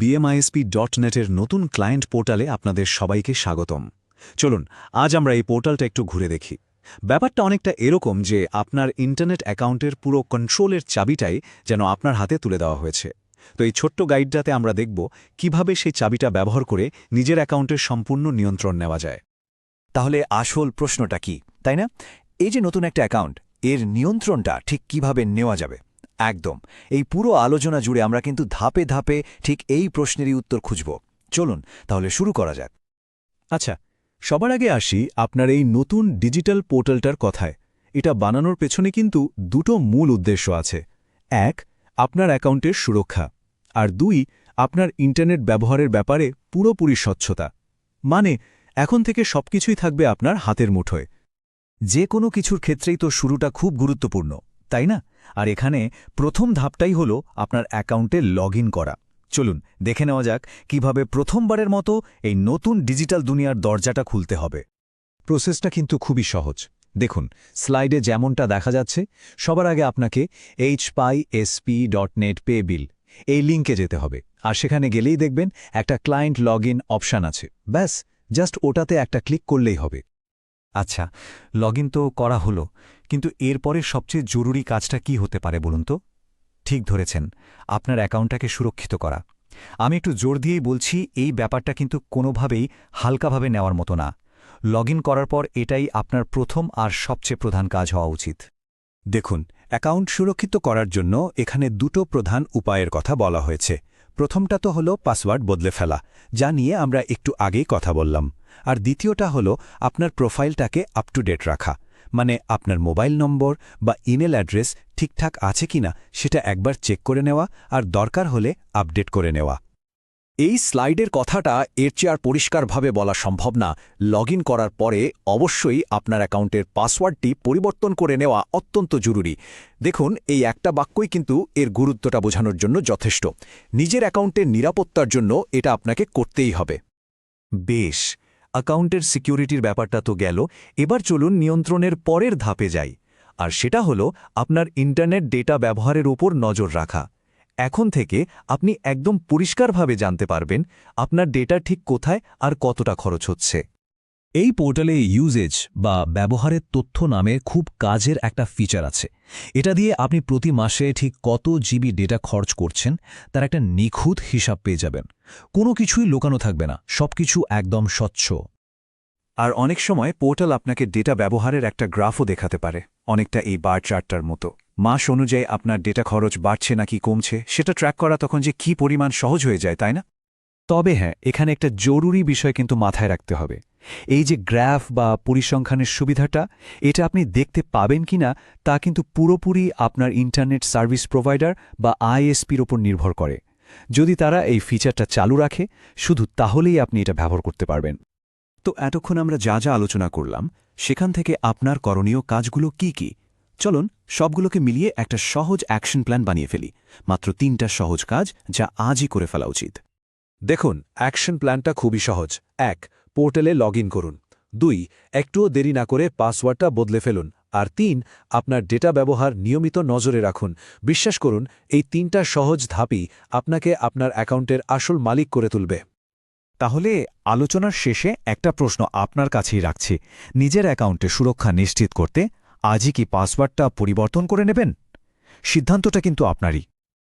বিএমআইএসপি dot নতুন client পোর্টালে আপনাদের সবাইকে স্বাগতম। চলুন, আজ আমরা এই পোর্টালটা একটু ঘুরে দেখি। ব্যাপারটা অনেকটা এরকম যে আপনার ইন্টারনেট অ্যাকাউন্টের পুরো কন্ট্রোলের চাবিটাই যেন আপনার হাতে তুলে দেওয়া হয়েছে। তো এই ছোট্ট গাইডটাতে আমরা দেখব কীভাবে সেই চাবিটা ব্যবহার করে নিজের অ্যাকাউন্টের সম্পূর্ণ নিয়ন্ত্রণ নেওয়া যায়। তাহলে আসল প্রশ্নটা কি, তাই না? এই যে নতুন একটা অ্যাকাউন্ট এর নিয়ন্ত্রণটা ঠিক কীভাবে নেওয়া যাবে? একদম। এই পুরো আলোচনা জুড়ে আমরা কিন্তু ধাপে ধাপে ঠিক এই প্রশ্নেরই উত্তর খুঁজব। চলুন, তাহলে শুরু করা যাক। আচ্ছা সবার আগে আসি আপনার এই নতুন ডিজিটাল পোর্টালটার কথায়। এটা বানানোর পেছনে কিন্তু দুটো মূল উদ্দেশ্য আছে। এক, আপনার অ্যাকাউন্টের সুরক্ষা। আর দুই, আপনার ইন্টারনেট ব্যবহারের ব্যাপারে পুরোপুরি স্বচ্ছতা। মানে এখন থেকে সবকিছুই থাকবে আপনার হাতের মুঠোয়। যে কোনো কিছুর ক্ষেত্রেই তো শুরুটা খুব গুরুত্বপূর্ণ। তাই না? আর এখানে প্রথম ধাপটাই হল আপনার অ্যাকাউন্টে লগ করা। চলুন, দেখে নেওয়া যাক কীভাবে প্রথমবারের মতো এই নতুন ডিজিটাল দুনিয়ার দরজাটা খুলতে হবে। প্রসেসটা কিন্তু খুবই সহজ। দেখুন, স্লাইডে যেমনটা দেখা যাচ্ছে, সবার আগে আপনাকে H P S P dot net pay bill এই লিঙ্কে যেতে হবে। আর সেখানে গেলেই দেখবেন একটা ক্লায়েন্ট লগ অপশান আছে। ব্যাস জাস্ট ওটাতে একটা ক্লিক করলেই হবে। আচ্ছা লগ তো করা হলো, কিন্তু এরপরে সবচেয়ে জরুরি কাজটা কি হতে পারে বলুন তো? ঠিক ধরেছেন, আপনার অ্যাকাউন্টটাকে সুরক্ষিত করা। আমি একটু জোর দিয়েই বলছি, এই ব্যাপারটা কিন্তু কোনোভাবেই হালকাভাবে নেওয়ার মতো না। লগ করার পর এটাই আপনার প্রথম আর সবচেয়ে প্রধান কাজ হওয়া উচিত। দেখুন, অ্যাকাউন্ট সুরক্ষিত করার জন্য এখানে দুটো প্রধান উপায়ের কথা বলা হয়েছে। প্রথমটা তো হলো পাসওয়ার্ড বদলে ফেলা, যা নিয়ে আমরা একটু আগেই কথা বললাম। আর দ্বিতীয়টা হলো আপনার প্রোফাইলটাকে আপ টু ডেট রাখা মানে আপনার মোবাইল নম্বর বা ইমেল অ্যাড্রেস ঠিকঠাক আছে কিনা সেটা একবার চেক করে নেওয়া আর দরকার হলে আপডেট করে নেওয়া। এই স্লাইডের কথাটা এর চেয়ে আর পরিষ্কারভাবে বলা সম্ভব না। লগ করার পরে অবশ্যই আপনার অ্যাকাউন্টের পাসওয়ার্ডটি পরিবর্তন করে নেওয়া অত্যন্ত জরুরি। দেখুন, এই একটা বাক্যই কিন্তু এর গুরুত্বটা বোঝানোর জন্য যথেষ্ট। নিজের অ্যাকাউন্টের নিরাপত্তার জন্য এটা আপনাকে করতেই হবে। বেশ, অ্যাকাউন্টের সিকিউরিটির ব্যাপারটা তো গেল। এবার চলুন নিয়ন্ত্রণের পরের ধাপে যাই। আর সেটা হল আপনার ইন্টারনেট ডেটা ব্যবহারের উপর নজর রাখা। এখন থেকে আপনি একদম পরিষ্কারভাবে জানতে পারবেন আপনার ডেটা ঠিক কোথায় আর কতটা খরচ হচ্ছে। এই পোর্টালে ইউজেজ বা ব্যবহারের তথ্য নামে খুব কাজের একটা ফিচার আছে। এটা দিয়ে আপনি প্রতি মাসে ঠিক কত জিবি ডেটা খরচ করছেন, তার একটা নিখুঁত হিসাব পেয়ে যাবেন। কোনো কিছুই লোকানো থাকবে না, সবকিছু একদম স্বচ্ছ। আর অনেক সময় পোর্টাল আপনাকে ডেটা ব্যবহারের একটা গ্রাফও দেখাতে পারে, অনেকটা এই বার চার্টটার মতো। মাস অনুযায়ী আপনার ডেটা খরচ বাড়ছে নাকি কমছে, সেটা ট্র্যাক করা তখন যে কি পরিমাণ সহজ হয়ে যায়, তাই না? তবে হ্যাঁ এখানে একটা জরুরি বিষয় কিন্তু মাথায় রাখতে হবে। এই যে গ্রাফ বা পরিসংখ্যানের সুবিধাটা, এটা আপনি দেখতে পাবেন কিনা তা কিন্তু পুরোপুরি আপনার ইন্টারনেট সার্ভিস প্রোভাইডার বা আইএসপির ওপর নির্ভর করে। যদি তারা এই ফিচারটা চালু রাখে, শুধু তাহলেই আপনি এটা ব্যবহার করতে পারবেন। তো এতক্ষণ আমরা যা যা আলোচনা করলাম, সেখান থেকে আপনার করণীয় কাজগুলো কি কি? চলুন, সবগুলোকে মিলিয়ে একটা সহজ অ্যাকশন প্ল্যান বানিয়ে ফেলি। মাত্র তিনটা সহজ কাজ যা আজই করে ফেলা উচিত। দেখুন, অ্যাকশন প্ল্যানটা খুবই সহজ। এক, পোর্টালে লগ করুন। দুই, একটুও দেরি না করে পাসওয়ার্ডটা বদলে ফেলুন। আর তিন, আপনার ডেটা ব্যবহার নিয়মিত নজরে রাখুন। বিশ্বাস করুন, এই তিনটা সহজ ধাপই আপনাকে আপনার অ্যাকাউন্টের আসল মালিক করে তুলবে। তাহলে আলোচনার শেষে একটা প্রশ্ন আপনার কাছেই রাখছি। নিজের অ্যাকাউন্টে সুরক্ষা নিশ্চিত করতে আজই কি পাসওয়ার্ডটা পরিবর্তন করে নেবেন? সিদ্ধান্তটা কিন্তু আপনারই।